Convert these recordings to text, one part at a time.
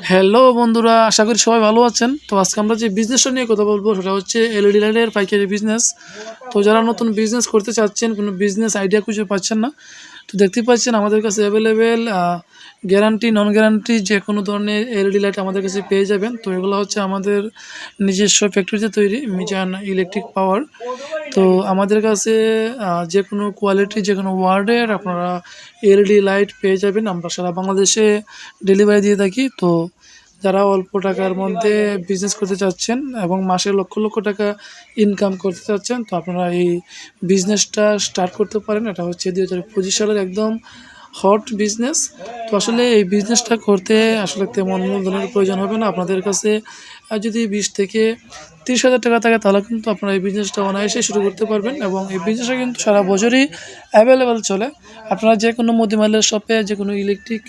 Hello বন্ধুরা, আশা করি সবাই ভালো আছেন। তো আজকে আমরা যে বিজনেসটা নিয়ে কথা বলব, সেটা হচ্ছে এলইডি লাইটের পাইকারি বিজনেস তো যারা নতুন বিজনেস করতে চাচ্ছেন, কোনো বিজনেস আইডিয়া খুঁজে পাচ্ছেন না তো দেখতে পাচ্ছেন আমাদের কাছে অ্যাভেলেবেল গ্যারান্টি নন গ্যারান্টি যে কোনো ধরনের এলইডি লাইট আমাদের কাছে পেয়ে যাবেন। তো এগুলো হচ্ছে আমাদের নিজস্ব ফ্যাক্টরিতে তৈরি, মিজান ইলেকট্রিক পাওয়ার তো আমাদের কাছে যে কোনো কোয়ালিটি যে কোনো ওয়ার্ডের আপনারা এলইডি লাইট পেয়ে যাবেন। আমরা সারা বাংলাদেশে ডেলিভারি দিয়ে থাকি। তো যারা অল্প টাকার মধ্যে বিজনেস করতে চাচ্ছেন এবং মাসে লক্ষ লক্ষ টাকা ইনকাম করতে চাচ্ছেন, তো আপনারা এই বিজনেসটা স্টার্ট করতে পারেন। এটা হচ্ছে দুই হাজার পঁচিশ সালের একদম হট বিজনেস তো আসলে এই বিজনেসটা করতে আসলে তেমন মূলধনের প্রয়োজন হবে না। আপনাদের কাছে যদি বিশ থেকে তিরিশ হাজার টাকা থাকে, তাহলে কিন্তু আপনারা এই বিজনেসটা অনায়াসে শুরু করতে পারবেন এবং এই বিজনেসটা কিন্তু সারা বছরই অ্যাভেলেবেল চলে। আপনারা যে কোনো মুদিমালের শপে, যে কোনো ইলেকট্রিক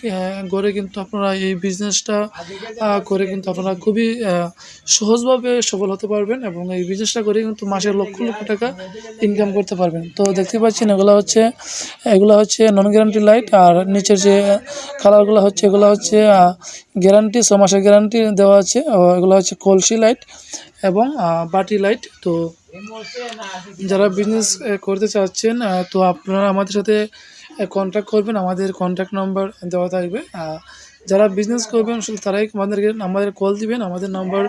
ঘরে কিন্তু আপনারা এই বিজনেসটা করে কিন্তু আপনারা খুবই সহজভাবে সফল হতে পারবেন এবং এই বিজনেসটা করে কিন্তু মাসে লক্ষ লক্ষ টাকা ইনকাম করতে পারবেন। তো দেখতে পাচ্ছেন, এগুলো হচ্ছে এগুলো হচ্ছে নন গ্যারান্টি লাইট আর নিচের যে কালারগুলো হচ্ছে, এগুলো হচ্ছে গ্যারান্টি ছ মাসের গ্যারান্টি দেওয়া আছে। এগুলো হচ্ছে কলসি লাইট এবং বাটি লাইট তো যারা বিজনেস করতে চাচ্ছেন তো আপনারা আমাদের সাথে কন্ট্যাক্ট করবেন। আমাদের কন্ট্যাক্ট নাম্বার দেওয়া থাকবে। যারা বিজনেস করবেন, শুধু তারাই আমাদেরকে, আমাদের কল দিবেন। আমাদের নাম্বার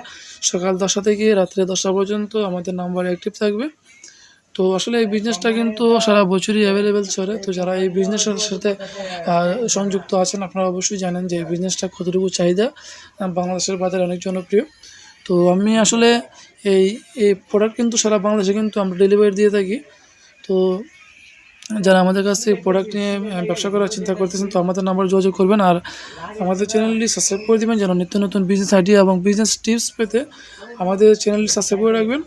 সকাল দশটা থেকে রাত্রে দশটা পর্যন্ত আমাদের নাম্বার অ্যাক্টিভ থাকবে। তো আসলে এই বিজনেসটা কিন্তু সারা বছরই অ্যাভেলেবেল চলে। তো যারা এই বিজনেসের সাথে সংযুক্ত আছেন, আপনারা অবশ্যই জানেন যে এই বিজনেসটা কতটুকু চাহিদা বাংলাদেশের বাজারে অনেক জনপ্রিয়। তো আমি আসলে এই এই প্রোডাক্ট কিন্তু সারা বাংলাদেশে কিন্তু আমরা ডেলিভারি দিয়ে থাকি। তো যারা আমাদের কাছ থেকে প্রোডাক্ট নিয়ে ব্যবসা করার চিন্তা করতেছেন, তো আমাদের নাম্বার যোগাযোগ করবেন। আর আমাদের চ্যানেলটি সাবস্ক্রাইব করে দেবেন, যেন নিত্য নতুন বিজনেস আইডিয়া এবং বিজনেস টিপস পেতে আমাদের চ্যানেলটি সাবস্ক্রাইব করে রাখবেন।